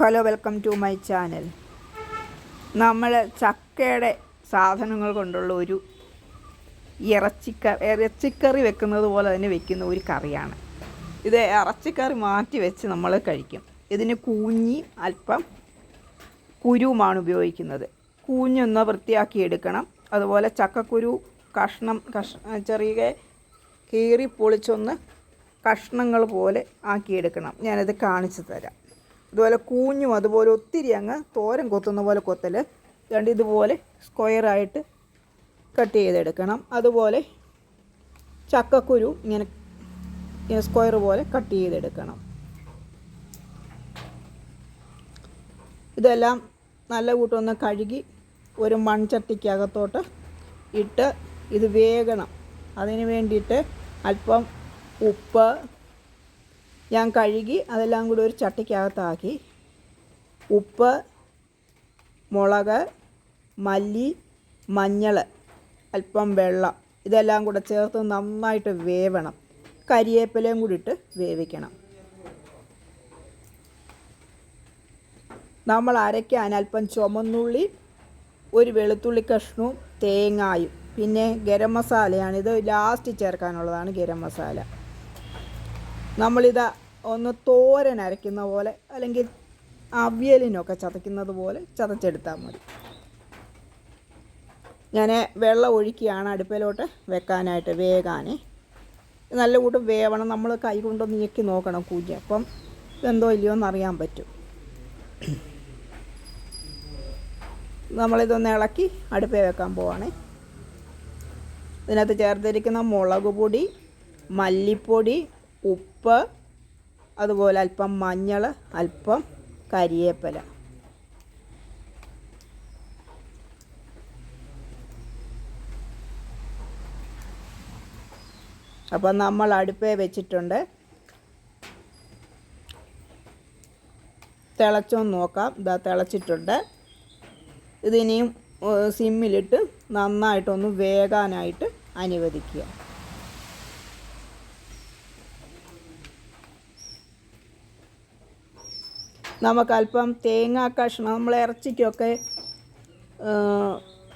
Hello welcome to my channel. നമ്മൾ ചക്കയുടെ സാധനങ്ങൾ കൊണ്ടുള്ള ഒരു ഇറച്ചിക്ക ഇറച്ചിക്കറി വെക്കുന്നത് പോലെ തന്നെ വെക്കുന്ന ഒരു കറിയാണ്. ഇത് ഇറച്ചിക്കറി മാറ്റി വെച്ച് നമ്മൾ കഴിക്കും. ഇതിന് കൂഞ്ഞി അല്പം കുരുവുമാണ് ഉപയോഗിക്കുന്നത്. കൂഞ്ഞൊന്ന് വൃത്തിയാക്കി എടുക്കണം. അതുപോലെ ചക്കക്കുരു കഷ്ണം കഷ് ചെറിയ കീറി പൊളിച്ചൊന്ന് കഷ്ണങ്ങൾ പോലെ ആക്കിയെടുക്കണം. ഞാനത് കാണിച്ചു തരാം. അതുപോലെ കൂഞ്ഞും അതുപോലെ ഒത്തിരി അങ്ങ് തോരൻ കൊത്തുന്ന പോലെ കൊത്തൽ. രണ്ട് ഇതുപോലെ സ്ക്വയറായിട്ട് കട്ട് ചെയ്തെടുക്കണം. അതുപോലെ ചക്കക്കുരു ഇങ്ങനെ സ്ക്വയർ പോലെ കട്ട് ചെയ്തെടുക്കണം. ഇതെല്ലാം നല്ല കൂട്ടൊന്ന് കഴുകി ഒരു മൺചട്ടിക്കകത്തോട്ട് ഇട്ട് ഇത് വേകണം. അതിന് വേണ്ടിയിട്ട് അല്പം ഉപ്പ് ഞാൻ കഴുകി അതെല്ലാം കൂടി ഒരു ചട്ടിക്കകത്താക്കി. ഉപ്പ് മുളക് മല്ലി മഞ്ഞൾ അല്പം വെള്ളം ഇതെല്ലാം കൂടെ ചേർത്ത് നന്നായിട്ട് വേവണം. കരിയേപ്പിലയും കൂടി ഇട്ട് വേവിക്കണം. നമ്മൾ അരയ്ക്കാൻ അല്പം ചുമന്നുള്ളി ഒരു വെളുത്തുള്ളി കഷ്ണവും തേങ്ങായും പിന്നെ ഗരം മസാലയാണിത് ലാസ്റ്റ് ചേർക്കാനുള്ളതാണ് ഗരം മസാല. നമ്മളിത് ഒന്ന് തോരൻ അരയ്ക്കുന്ന പോലെ അല്ലെങ്കിൽ അവിയലിനൊക്കെ ചതയ്ക്കുന്നത് പോലെ ചതച്ചെടുത്താൽ മതി. ഞാൻ വെള്ളം ഒഴിക്കുകയാണ് അടുപ്പിലോട്ട് വെക്കാനായിട്ട് വേകാനേ നല്ല കൂട്ടം വേവണം. നമ്മൾ കൈ കൊണ്ടൊന്ന് ഞെക്കി നോക്കണം കൂഞ്ഞ് അപ്പം ഇതെന്തോ ഇല്ലയോ എന്ന് അറിയാൻ പറ്റും. നമ്മളിതൊന്ന് ഇളക്കി അടുപ്പേ വെക്കാൻ പോവാണേ. ഇതിനകത്ത് ചേർത്തിരിക്കുന്ന മുളക് പൊടി മല്ലിപ്പൊടി ഉപ്പ് അതുപോലെ അല്പം മഞ്ഞൾ അല്പം കരിയേപ്പില. അപ്പം നമ്മൾ അടുപ്പേ വെച്ചിട്ടുണ്ട്. തിളച്ചോ നോക്കാം. ഇതാ തിളച്ചിട്ടുണ്ട്. ഇതിനിയും സിമ്മിലിട്ട് നന്നായിട്ടൊന്ന് വേകാനായിട്ട് അനുവദിക്കുക. നമുക്കല്പം തേങ്ങാ കഷ്ണം നമ്മൾ ഇറച്ചിക്കൊക്കെ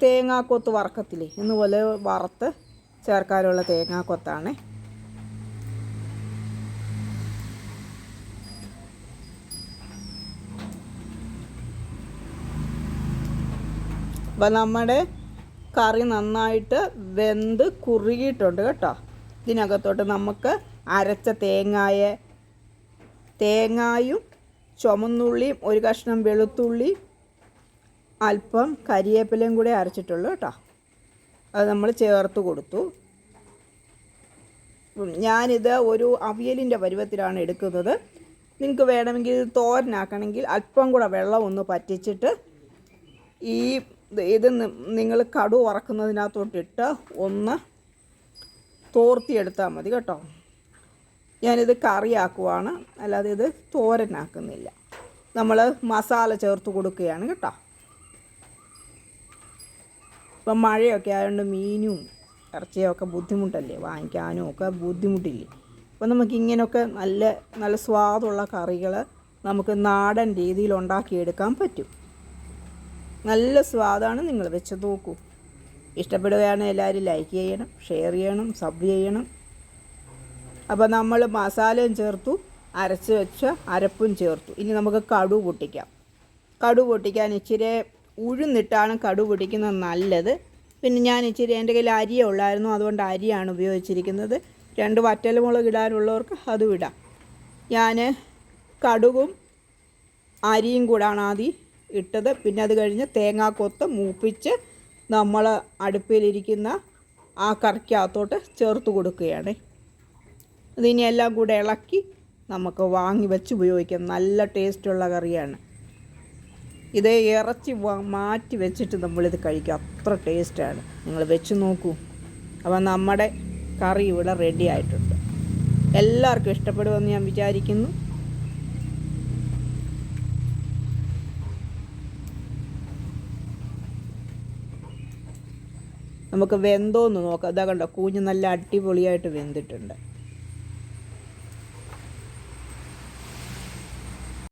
തേങ്ങാക്കൊത്ത് വറക്കത്തില്ലേ? എന്നുപോലെ വറുത്ത് ചേർക്കാനുള്ള തേങ്ങാക്കൊത്താണ് അപ്പം നമ്മുടെ കറി നന്നായിട്ട് വെന്ത് കുറുകിയിട്ടുണ്ട് കേട്ടോ. ഇതിനകത്തോട്ട് നമുക്ക് അരച്ച തേങ്ങായ തേങ്ങായും ചുമന്നുള്ളിയും ഒരു കഷ്ണം വെളുത്തുള്ളി അല്പം കരിയേപ്പിലയും കൂടെ അരച്ചിട്ടുള്ളൂ കേട്ടോ. അത് നമ്മൾ ചേർത്ത് കൊടുത്തു. ഞാനിത് ഒരു അവിയലിന്റെ പരുവത്തിലാണ് എടുക്കുന്നത്. നിങ്ങൾക്ക് വേണമെങ്കിൽ തോരനാക്കണമെങ്കിൽ അല്പം കൂടെ വെള്ളം ഒന്ന് പറ്റിച്ചിട്ട് ഈ ഇത് നിങ്ങൾ കടു ഉറക്കുന്നതിനകത്തോട്ടിട്ട് ഒന്ന് തോർത്തിയെടുത്താൽ മതി കേട്ടോ. ഞാനിത് കറിയാക്കുവാണ്. അല്ലാതെ ഇത് തോരനാക്കുന്നില്ല. നമ്മൾ മസാല ചേർത്ത് കൊടുക്കുകയാണ് കേട്ടോ. ഇപ്പം മഴയൊക്കെ ആയതുകൊണ്ട് മീനും ഇറച്ചിയൊക്കെ ബുദ്ധിമുട്ടല്ലേ? വാങ്ങിക്കാനും ഒക്കെ ബുദ്ധിമുട്ടില്ലേ? അപ്പം നമുക്ക് ഇങ്ങനെയൊക്കെ നല്ല നല്ല സ്വാദുള്ള കറികൾ നമുക്ക് നാടൻ രീതിയിൽ ഉണ്ടാക്കിയെടുക്കാൻ പറ്റും. നല്ല സ്വാദാണ് നിങ്ങൾ വെച്ച് നോക്കൂ. ഇഷ്ടപ്പെടുകയാണെങ്കിൽ എല്ലാവരും ലൈക്ക് ചെയ്യണം ഷെയർ ചെയ്യണം സബ് ചെയ്യണം. അപ്പോൾ നമ്മൾ മസാലയും ചേർത്തു അരച്ച് വെച്ച അരപ്പും ചേർത്തു. ഇനി നമുക്ക് കടു പൊട്ടിക്കാം. കടു പൊട്ടിക്കാൻ ഇച്ചിരി ഉഴുന്നിട്ടാണ് കടു പൊട്ടിക്കുന്നത് നല്ലത്. പിന്നെ ഞാൻ ഇച്ചിരി എന്റെ കയ്യിൽ അരിയേ ഉള്ളായിരുന്നു അതുകൊണ്ട് അരിയാണ് ഉപയോഗിച്ചിരിക്കുന്നത്. രണ്ട് വറ്റൽമുളക് ഇടാനുള്ളവർക്ക് അതും ഇടാം. ഞാൻ കടുകും അരിയും കൂടാണ് ആദ്യം ഇട്ടത്. പിന്നെ അത് കഴിഞ്ഞ് തേങ്ങാക്കൊത്ത് മൂപ്പിച്ച് നമ്മൾ അടുപ്പിലിരിക്കുന്ന ആ കറിക്കകത്തോട്ട് ചേർത്ത് കൊടുക്കുകയാണ്. ഇതിനി എല്ലാം കൂടെ ഇളക്കി നമുക്ക് വാങ്ങി വെച്ച് ഉപയോഗിക്കാം. നല്ല ടേസ്റ്റുള്ള കറിയാണ്. ഇത് ഇറച്ചി മാറ്റി വെച്ചിട്ട് നമ്മളിത് കഴിക്കും. അത്ര ടേസ്റ്റാണ് നിങ്ങൾ വെച്ച് നോക്കൂ. അപ്പോൾ നമ്മുടെ കറി ഇവിടെ റെഡി ആയിട്ടുണ്ട്. എല്ലാവർക്കും ഇഷ്ടപ്പെടുമെന്ന് ഞാൻ വിചാരിക്കുന്നു. നമുക്ക് വെന്തോന്ന് നോക്കാം. അതാ കണ്ടോ കൂഞ്ഞ് നല്ല അടിപൊളിയായിട്ട് വെന്തിട്ടുണ്ട്.